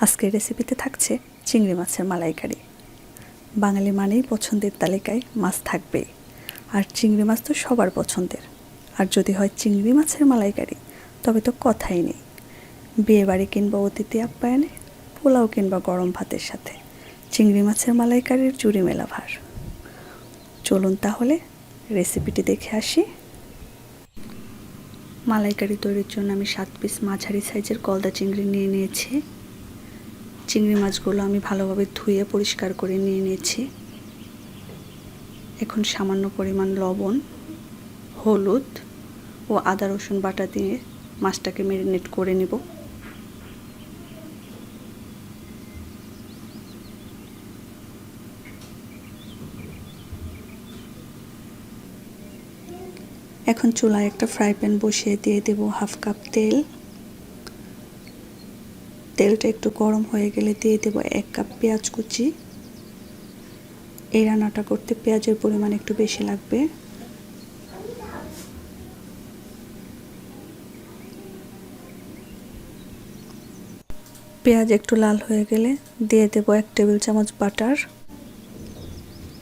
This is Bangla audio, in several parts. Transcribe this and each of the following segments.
আজকের রেসিপিতে থাকছে চিংড়ি মাছের মালাইকারি। বাঙালি মানেই পছন্দের তালিকায় মাছ থাকবেই। আর চিংড়ি মাছ তো সবার পছন্দের। আর যদি হয় চিংড়ি মাছের মালাইকারি, তবে তো কথাই নেই। বিয়ে বাড়ি কিংবা অতিথি আপ্যায়নে, পোলাও কিংবা গরম ভাতের সাথে চিংড়ি মাছের মালাইকারির জুড়ি মেলা ভার। চলুন তাহলে রেসিপিটি দেখে আসি। মালাইকারি তৈরির জন্য আমি সাত পিস মাঝারি সাইজের কলদা চিংড়ি নিয়ে নিয়েছি। চিংড়ি মাছগুলো আমি ভালোভাবে ধুয়ে পরিষ্কার করে নিয়ে নিয়েছি। এখন সামান্য পরিমাণ লবণ, হলুদ ও আদা, রসুন বাটা দিয়ে মাছটাকে ম্যারিনেট করে নেব। এখন চুলায় একটা ফ্রাই প্যান বসিয়ে দিয়ে দেব হাফ কাপ তেল। তেলটা একটু গরম হয়ে গেলে দিয়ে দেব এক কাপ পেঁয়াজ কুচি। এই রান্নাটা করতে পেঁয়াজের পরিমাণ একটু বেশি লাগবে। পেঁয়াজ একটু লাল হয়ে গেলে দিয়ে দেব এক টেবিল চামচ বাটার,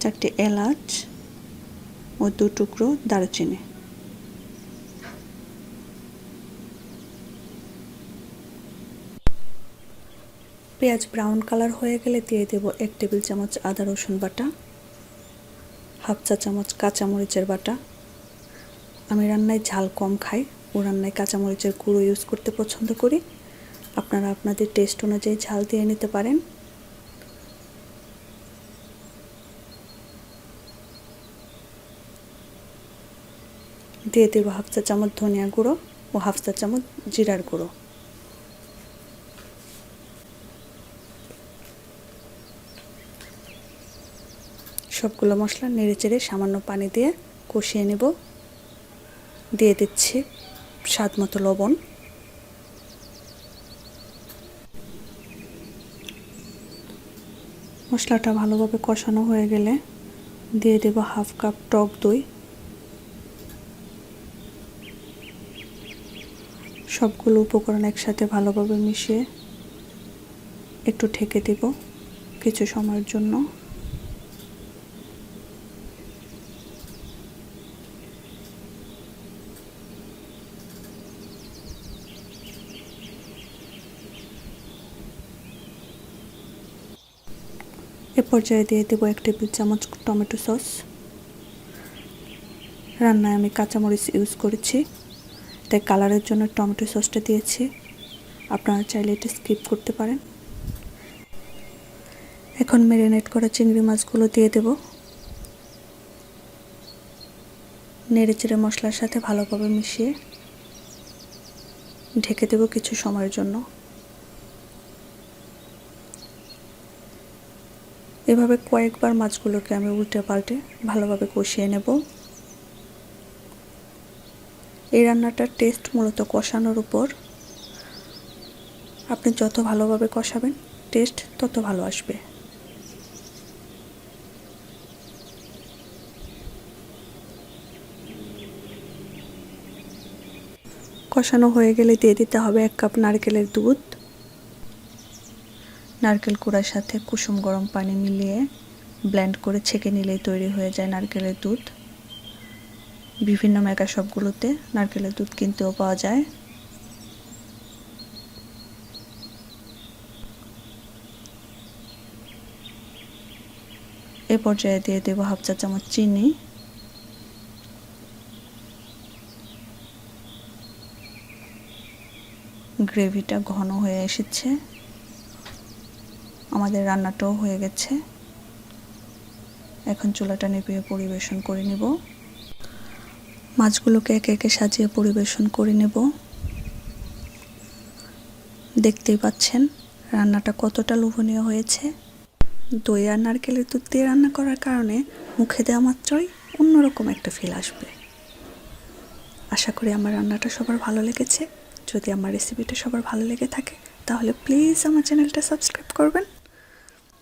চারটি এলাচ ও দু টুকরো দারুচিনি। পেঁয়াজ ব্রাউন কালার হয়ে গেলে দিয়ে দেব এক টেবিল চামচ আদা, রসুন বাটা, হাফ চা চামচ কাঁচামরিচের বাটা। আমি রান্নায় ঝাল কম খাই, ও রান্নায় কাঁচামরিচের গুঁড়ো ইউজ করতে পছন্দ করি। আপনারা আপনাদের টেস্ট অনুযায়ী ঝাল দিয়ে নিতে পারেন। দিয়ে দেবো হাফ চা চামচ ধনিয়া গুঁড়ো ও হাফ চা চামচ জিরার গুঁড়ো। সবগুলো মশলা নেড়ে চেড়ে সামান্য পানি দিয়ে কষিয়ে নেব। দিয়ে দিচ্ছি স্বাদ মতো লবণ। মশলাটা ভালোভাবে কষানো হয়ে গেলে দিয়ে দেব হাফ কাপ টক দই। সবগুলো উপকরণ একসাথে ভালোভাবে মিশিয়ে একটু ঢেকে দেব কিছু সময়ের জন্য। এ পর্যায়ে দিয়ে দেবো এক টেবিল চামচ টমেটো সস। রান্নায় আমি কাঁচামরিচ ইউজ করেছি, তাই কালারের জন্য টমেটো সসটা দিয়েছি। আপনারা চাইলে এটা স্কিপ করতে পারেন। এখন ম্যারিনেট করা চিংড়ি মাছগুলো দিয়ে দেব। নেড়ে চেড়ে মশলার সাথে ভালোভাবে মিশিয়ে ঢেকে দেব কিছু সময়ের জন্য। এভাবে কয়েকবার মাছগুলোকে আমি উল্টে পাল্টে ভালোভাবে কষিয়ে নেব। এই রান্নাটার টেস্ট মূলত কষানোর উপর। আপনি যত ভালোভাবে কষাবেন টেস্ট তত ভালো আসবে। কষানো হয়ে গেলে দিয়ে দিতে হবে এক কাপ নারকেলের দুধ। নারকেল কুড়ার সাথে কুসুম গরম পানি মিলিয়ে ব্লেন্ড করে ছেঁকে নিলেই তৈরি হয়ে যায় নারকেলের দুধ। বিভিন্ন মেকা শপগুলোতে নারকেলের দুধ কিনতেও পাওয়া যায়। এ পর্যায়ে দিয়ে দেবো হাফ চা চামচ চিনি। গ্রেভিটা ঘন হয়ে এসেছে। আমাদের রান্নাটাও হয়ে গেছে। এখন চুলাটা নিভিয়ে পরিবেশন করে নেব। মাছগুলোকে একে একে সাজিয়ে পরিবেশন করে নেব। দেখতেই পাচ্ছেন, রান্নাটা কতটা লোভনীয় হয়েছে। দই আর নারকেলের দুধ দিয়ে রান্না করার কারণে মুখে দেওয়া মাত্রই অন্যরকম একটা ফিল আসবে। আশা করি আমার রান্নাটা সবার ভালো লেগেছে। যদি আমার রেসিপিটা সবার ভালো লেগে থাকে, তাহলে প্লিজ আমার চ্যানেলটা সাবস্ক্রাইব করবেন।